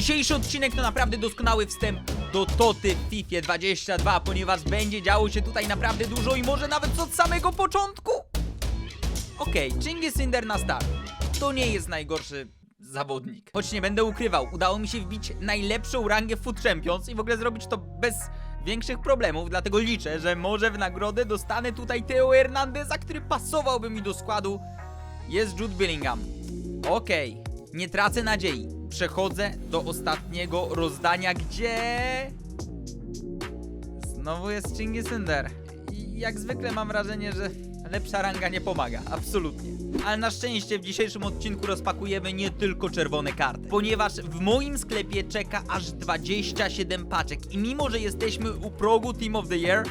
Dzisiejszy odcinek to naprawdę doskonały wstęp do Toty w FIFA 22, ponieważ będzie działo się tutaj naprawdę dużo i może nawet od samego początku. Okej, okay, Cinder na start. To nie jest najgorszy zawodnik. Choć nie będę ukrywał, udało mi się wbić najlepszą rangę w Foot Champions i w ogóle zrobić to bez większych problemów, dlatego liczę, że może w nagrodę dostanę tutaj Teo Hernandeza, który pasowałby mi do składu. Jest Jude Bellingham. Okej, nie tracę nadziei. Przechodzę do ostatniego rozdania, gdzie... Znowu jest Cinder. I jak zwykle mam wrażenie, że lepsza ranga nie pomaga, absolutnie. Ale na szczęście w dzisiejszym odcinku rozpakujemy nie tylko czerwone karty, ponieważ w moim sklepie czeka aż 27 paczek i mimo, że jesteśmy u progu Team of the Year,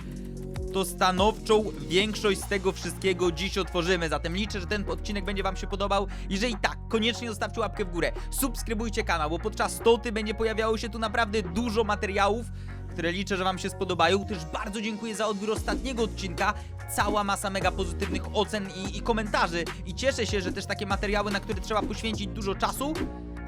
to stanowczą większość z tego wszystkiego dziś otworzymy. Zatem liczę, że ten odcinek będzie Wam się podobał. Jeżeli tak, koniecznie zostawcie łapkę w górę. Subskrybujcie kanał, bo podczas toty będzie pojawiało się tu naprawdę dużo materiałów, które liczę, że Wam się spodobają. Też bardzo dziękuję za odbiór ostatniego odcinka. Cała masa mega pozytywnych ocen i, i komentarzy. I cieszę się, że też takie materiały, na które trzeba poświęcić dużo czasu,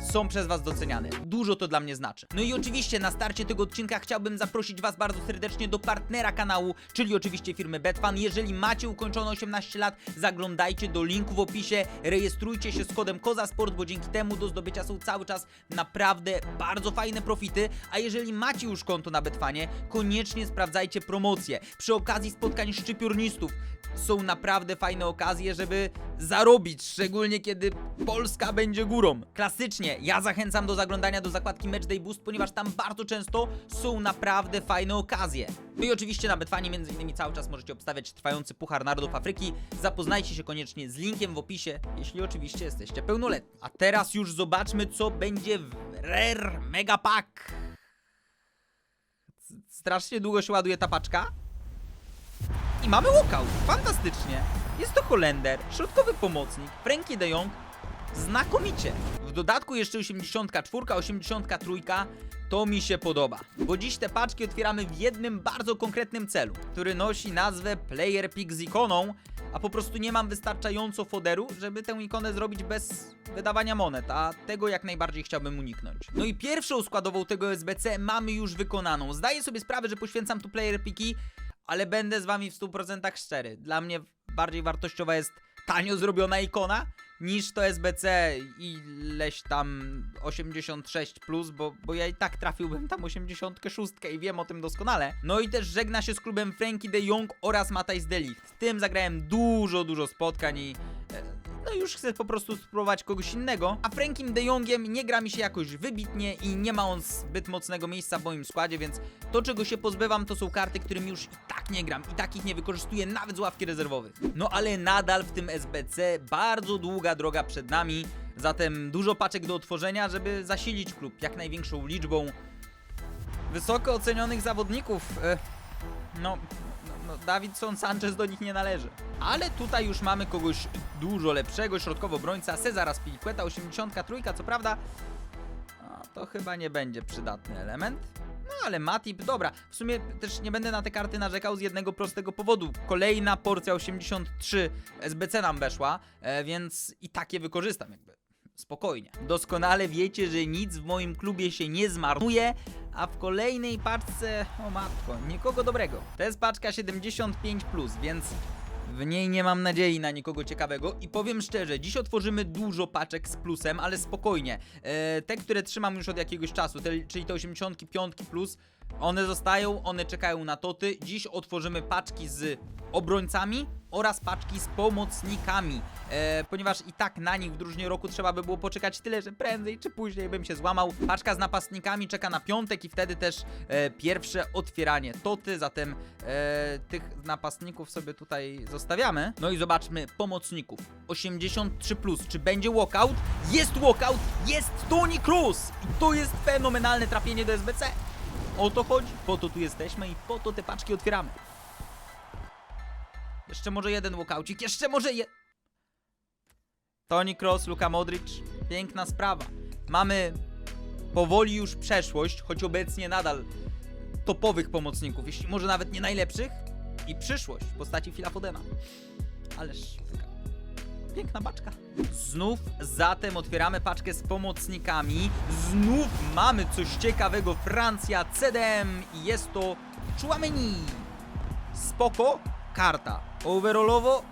są przez Was doceniane. Dużo to dla mnie znaczy. No i oczywiście na starcie tego odcinka chciałbym zaprosić Was bardzo serdecznie do partnera kanału, czyli oczywiście firmy Betfan. Jeżeli macie ukończone 18 lat, zaglądajcie do linku w opisie, rejestrujcie się z kodem KOZASPORT, bo dzięki temu do zdobycia są cały czas naprawdę bardzo fajne profity. A jeżeli macie już konto na Betfanie, koniecznie sprawdzajcie promocje. Przy okazji spotkań szczypiornistów są naprawdę fajne okazje, żeby zarobić, szczególnie kiedy Polska będzie górą. Klasycznie, ja zachęcam do zaglądania do zakładki Matchday Boost, ponieważ tam bardzo często są naprawdę fajne okazje. No i oczywiście na Betfanie między innymi cały czas możecie obstawiać trwający Puchar Narodów Afryki. Zapoznajcie się koniecznie z linkiem w opisie, jeśli oczywiście jesteście pełnoletni. A teraz już zobaczmy, co będzie w Rare Mega Pack. Strasznie długo się ładuje ta paczka. I mamy walkout. Fantastycznie. Jest to Holender, środkowy pomocnik, Frankie de Jong. Znakomicie. W dodatku jeszcze 84, 83. To mi się podoba. Bo dziś te paczki otwieramy w jednym bardzo konkretnym celu, który nosi nazwę Player Pick z ikoną, a po prostu nie mam wystarczająco foderu, żeby tę ikonę zrobić bez wydawania monet, a tego jak najbardziej chciałbym uniknąć. No i pierwszą składową tego SBC mamy już wykonaną. Zdaję sobie sprawę, że poświęcam tu player piki, ale będę z wami w 100% szczery. Dla mnie bardziej wartościowa jest tanio zrobiona ikona niż to SBC ileś tam 86 plus, bo, bo ja i tak trafiłbym tam 86 i wiem o tym doskonale. No i też żegna się z klubem Frankie de Jong oraz Matthijs de Ligt. Z tym zagrałem dużo, dużo spotkań i e, no już chcę po prostu spróbować kogoś innego. A Frankiem de Jongiem nie gra mi się jakoś wybitnie i nie ma on zbyt mocnego miejsca w moim składzie, więc to czego się pozbywam to są karty, którymi już i tak nie gram i takich nie wykorzystuję nawet z ławki rezerwowych. No ale nadal w tym SBC bardzo długa droga przed nami, zatem dużo paczek do otworzenia, żeby zasilić klub jak największą liczbą wysoko ocenionych zawodników. E, no, no, Davidson Sanchez do nich nie należy. Ale tutaj już mamy kogoś dużo lepszego, środkowo obrońca, Cezara Spiliqueta, 83, co prawda, no, to chyba nie będzie przydatny element. No ale Matip, dobra, w sumie też nie będę na te karty narzekał z jednego prostego powodu. Kolejna porcja 83 SBC nam weszła, e, więc i takie wykorzystam jakby. Spokojnie. Doskonale wiecie, że nic w moim klubie się nie zmarnuje, a w kolejnej paczce, o matko, nikogo dobrego. To jest paczka 75, więc w niej nie mam nadziei na nikogo ciekawego i powiem szczerze, dziś otworzymy dużo paczek z plusem, ale spokojnie. E, te, które trzymam już od jakiegoś czasu, te, czyli te 85 plus, one zostają, one czekają na toty. Dziś otworzymy paczki z obrońcami oraz paczki z pomocnikami, e, ponieważ i tak na nich w drużynie roku trzeba by było poczekać tyle, że prędzej czy później bym się złamał. Paczka z napastnikami czeka na piątek i wtedy też e, pierwsze otwieranie toty, zatem e, tych napastników sobie tutaj zostawiamy. No i zobaczmy pomocników. 83+, plus. czy będzie walkout? Jest walkout, jest Toni Kroos! I to jest fenomenalne trafienie do SBC. O to chodzi, po to tu jesteśmy i po to te paczki otwieramy. Jeszcze może jeden walkaucik, jeszcze może je... Toni Kroos, Luka Modric, piękna sprawa. Mamy powoli już przeszłość, choć obecnie nadal topowych pomocników, jeśli może nawet nie najlepszych, i przyszłość w postaci Phila Fodena. Ależ piękna paczka. Znów zatem otwieramy paczkę z pomocnikami. Znów mamy coś ciekawego. Francja, CDM i jest to Chouameni. Spoko, karta. Overallowo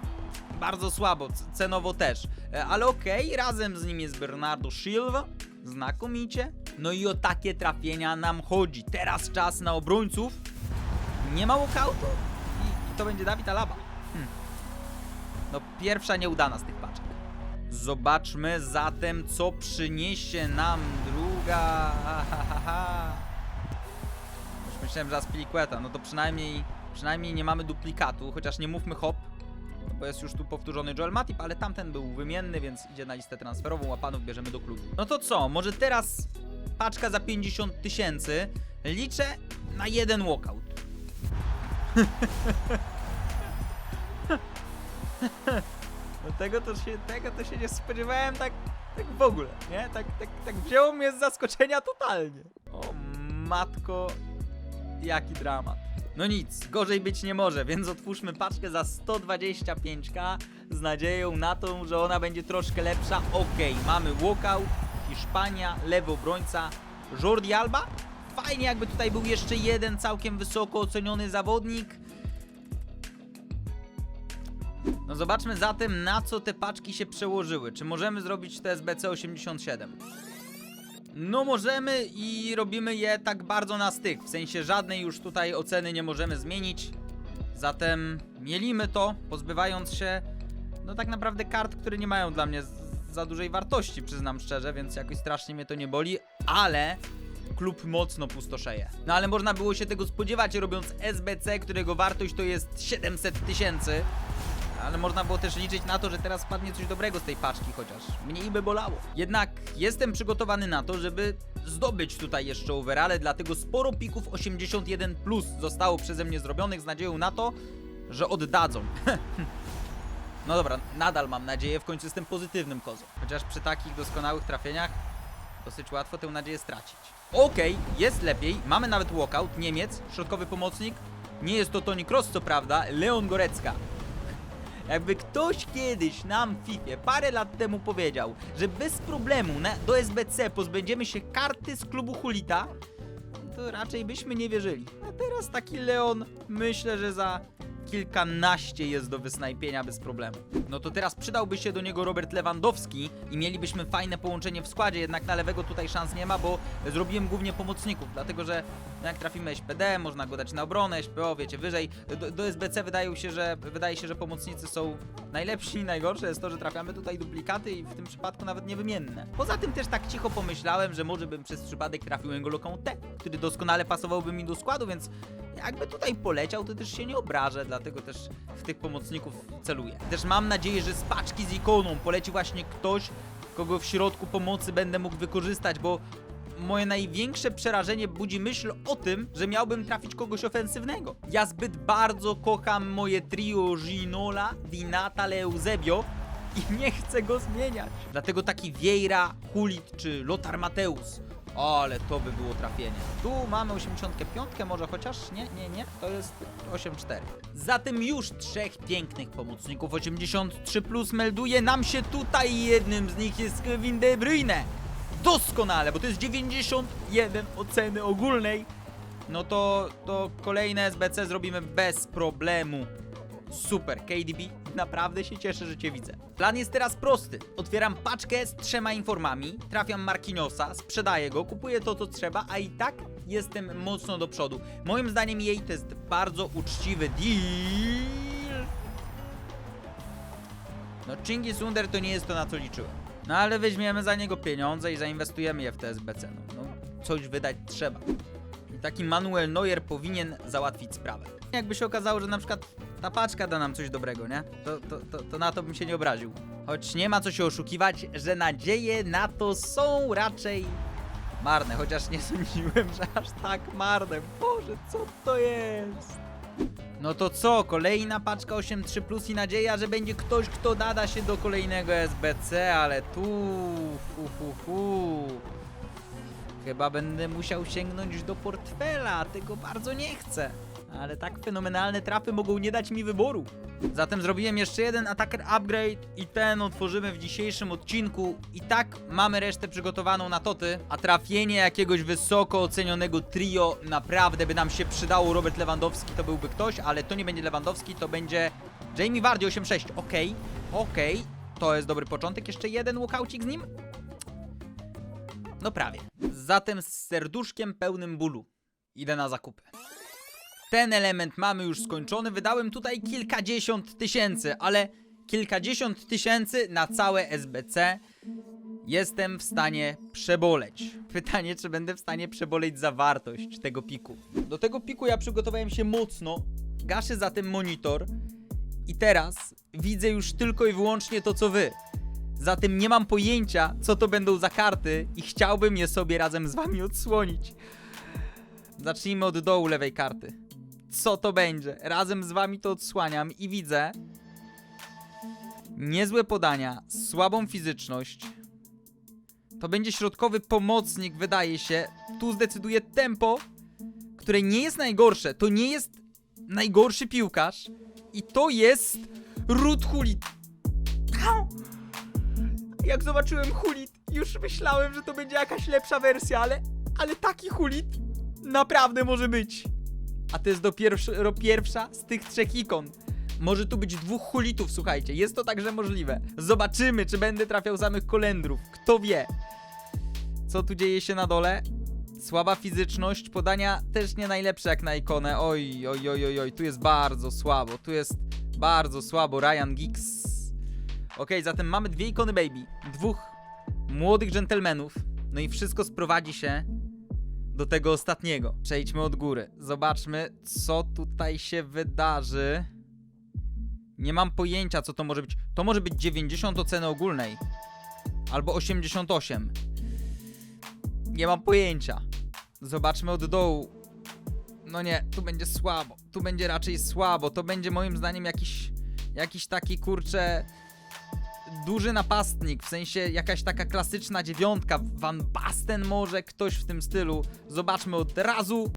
bardzo słabo, cenowo też. E, Ale okej, razem z nim jest Bernardo Silva. Znakomicie. No i o takie trafienia nam chodzi. Teraz czas na obrońców. Nie ma walkoutu i to będzie Dawid Alaba. No pierwsza nieudana z tych paczek. Zobaczmy zatem, co przyniesie nam druga. Już myślałem, że Aspilicueta. No to przynajmniej, przynajmniej nie mamy duplikatu, chociaż nie mówmy hop, no bo jest już tu powtórzony Joel Matip, ale tamten był wymienny, więc idzie na listę transferową, a panów bierzemy do klubu. No to co, może teraz paczka za 50 tysięcy. Liczę na jeden walkout. No tego to się, tego to się nie spodziewałem tak, tak w ogóle, nie? Tak, tak, tak wzięło mnie z zaskoczenia totalnie. O matko, jaki dramat. No nic, gorzej być nie może, więc otwórzmy paczkę za 125k z nadzieją na to, że ona będzie troszkę lepsza. Okej, mamy walkout, Hiszpania, lewy obrońca, Jordi Alba. Fajnie jakby tutaj był jeszcze jeden całkiem wysoko oceniony zawodnik. No zobaczmy zatem na co te paczki się przełożyły. Czy możemy zrobić te SBC 87? No możemy i robimy je tak bardzo na styk. W sensie żadnej już tutaj oceny nie możemy zmienić. Zatem mielimy to, pozbywając się no tak naprawdę kart, które nie mają dla mnie za dużej wartości, przyznam szczerze, więc jakoś strasznie mnie to nie boli, ale klub mocno pustoszeje. No ale można było się tego spodziewać, robiąc SBC, którego wartość to jest 700 tysięcy. Ale można było też liczyć na to, że teraz spadnie coś dobrego z tej paczki, chociaż mniej by bolało. Jednak jestem przygotowany na to, żeby zdobyć tutaj jeszcze overale, dlatego sporo pików 81 plus zostało przeze mnie zrobionych z nadzieją na to, że oddadzą. no dobra, nadal mam nadzieję, w końcu jestem pozytywnym kozą. Chociaż przy takich doskonałych trafieniach dosyć łatwo tę nadzieję stracić. Okej, jest lepiej, mamy nawet walkout, Niemiec, środkowy pomocnik. Nie jest to Toni Kroos, co prawda, Leon Gorecka. Jakby ktoś kiedyś nam w FIFA parę lat temu powiedział, że bez problemu na, do SBC pozbędziemy się karty z klubu Hulita, to raczej byśmy nie wierzyli. A teraz taki Leon, myślę, że za kilkanaście jest do wysnajpienia bez problemu. No to teraz przydałby się do niego Robert Lewandowski i mielibyśmy fajne połączenie w składzie, jednak na lewego tutaj szans nie ma, bo zrobiłem głównie pomocników, dlatego że no jak trafimy SPD, można go dać na obronę, SPO, wiecie, wyżej. Do, do SBC wydaje się, że, wydaje się, że pomocnicy są najlepsi najgorsze jest to, że trafiamy tutaj duplikaty i w tym przypadku nawet niewymienne. Poza tym też tak cicho pomyślałem, że może bym przez przypadek trafił N'Golo Kanté, który doskonale pasowałby mi do składu, więc jakby tutaj poleciał, to też się nie obrażę, dlatego też w tych pomocników celuję. Też mam nadzieję, że z paczki z ikoną poleci właśnie ktoś, kogo w środku pomocy będę mógł wykorzystać, bo moje największe przerażenie budzi myśl o tym, że miałbym trafić kogoś ofensywnego. Ja zbyt bardzo kocham moje trio Ginola, Di Natale, Eusebio i nie chcę go zmieniać. Dlatego taki Vieira, Hulit czy Lothar Mateus. Ale to by było trafienie. Tu mamy 85, może chociaż? Nie, nie, nie. To jest 8,4. Zatem już trzech pięknych pomocników 83 plus melduje nam się tutaj. Jednym z nich jest Kevin De Bruyne. Doskonale, bo to jest 91 oceny ogólnej. No to, to kolejne SBC zrobimy bez problemu. Super, KDB, naprawdę się cieszę, że Cię widzę. Plan jest teraz prosty. Otwieram paczkę z trzema informami, trafiam Marquinhosa, sprzedaję go, kupuję to, co trzeba, a i tak jestem mocno do przodu. Moim zdaniem jej to jest bardzo uczciwy deal. No Chingis Under to nie jest to, na co liczyłem. No ale weźmiemy za niego pieniądze i zainwestujemy je w TSBC. No, no coś wydać trzeba. I taki Manuel Neuer powinien załatwić sprawę. Jakby się okazało, że na przykład ta paczka da nam coś dobrego, nie? To, to, to, to na to bym się nie obraził. Choć nie ma co się oszukiwać, że nadzieje na to są raczej marne. Chociaż nie sądziłem, że aż tak marne. Boże, co to jest? No to co, kolejna paczka 8.3 plus i nadzieja, że będzie ktoś, kto nada się do kolejnego SBC, ale tu, fu, fu, fu. Chyba będę musiał sięgnąć do portfela, tego bardzo nie chcę. Ale tak fenomenalne trafy mogą nie dać mi wyboru. Zatem zrobiłem jeszcze jeden Attacker Upgrade i ten otworzymy w dzisiejszym odcinku. I tak mamy resztę przygotowaną na toty, a trafienie jakiegoś wysoko ocenionego trio naprawdę by nam się przydało. Robert Lewandowski to byłby ktoś, ale to nie będzie Lewandowski, to będzie Jamie Vardy 8-6. Okej, okej, to jest dobry początek. Jeszcze jeden walkoucik z nim? No prawie. Zatem z serduszkiem pełnym bólu idę na zakupy. Ten element mamy już skończony. Wydałem tutaj kilkadziesiąt tysięcy, ale kilkadziesiąt tysięcy na całe SBC jestem w stanie przeboleć. Pytanie, czy będę w stanie przeboleć zawartość tego piku. Do tego piku ja przygotowałem się mocno. Gaszę zatem monitor i teraz widzę już tylko i wyłącznie to, co wy. Zatem nie mam pojęcia, co to będą za karty i chciałbym je sobie razem z wami odsłonić. Zacznijmy od dołu lewej karty. Co to będzie? Razem z wami to odsłaniam i widzę niezłe podania, słabą fizyczność. To będzie środkowy pomocnik, wydaje się. Tu zdecyduje tempo, które nie jest najgorsze. To nie jest najgorszy piłkarz. I to jest Ruth Hulit. Jak zobaczyłem Hulit, już myślałem, że to będzie jakaś lepsza wersja, ale, ale taki Hulit naprawdę może być. A to jest dopiero ro- pierwsza z tych trzech ikon. Może tu być dwóch hulitów, słuchajcie. Jest to także możliwe. Zobaczymy, czy będę trafiał samych kolendrów. Kto wie. Co tu dzieje się na dole? Słaba fizyczność, podania też nie najlepsze jak na ikonę. Oj, oj, oj, oj, oj, tu jest bardzo słabo. Tu jest bardzo słabo. Ryan Giggs. Okej, zatem mamy dwie ikony baby. Dwóch młodych dżentelmenów. No i wszystko sprowadzi się do tego ostatniego. Przejdźmy od góry. Zobaczmy, co tutaj się wydarzy. Nie mam pojęcia, co to może być. To może być 90 oceny ogólnej. Albo 88. Nie mam pojęcia. Zobaczmy od dołu. No nie, tu będzie słabo. Tu będzie raczej słabo. To będzie moim zdaniem jakiś, jakiś taki kurcze duży napastnik, w sensie jakaś taka klasyczna dziewiątka, Van Basten może, ktoś w tym stylu. Zobaczmy od razu.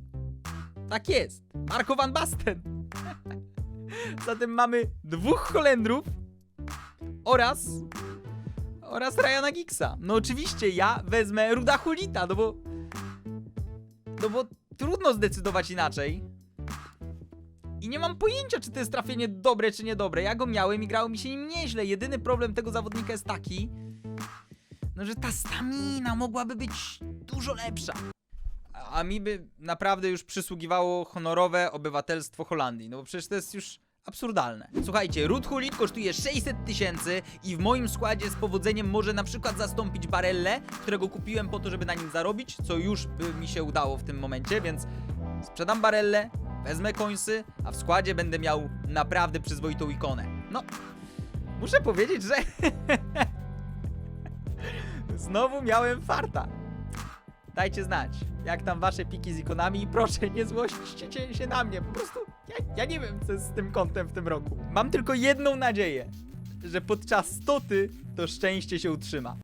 Tak jest, Marco Van Basten. Zatem mamy dwóch Holendrów oraz oraz Ryana Giggsa. No oczywiście ja wezmę Ruda Hulita, no bo no bo trudno zdecydować inaczej. I nie mam pojęcia, czy to jest trafienie dobre, czy niedobre. Ja go miałem i grało mi się nim nieźle. Jedyny problem tego zawodnika jest taki, no że ta stamina mogłaby być dużo lepsza. A mi by naprawdę już przysługiwało honorowe obywatelstwo Holandii, no bo przecież to jest już absurdalne. Słuchajcie, Ruth Hulit kosztuje 600 tysięcy i w moim składzie z powodzeniem może na przykład zastąpić Barelle, którego kupiłem po to, żeby na nim zarobić, co już by mi się udało w tym momencie, więc sprzedam Barelle, wezmę końsy, a w składzie będę miał naprawdę przyzwoitą ikonę. No, muszę powiedzieć, że znowu miałem farta. Dajcie znać, jak tam wasze piki z ikonami i proszę nie złośćcie się na mnie, po prostu ja, ja nie wiem co jest z tym kątem w tym roku. Mam tylko jedną nadzieję, że podczas stoty to szczęście się utrzyma.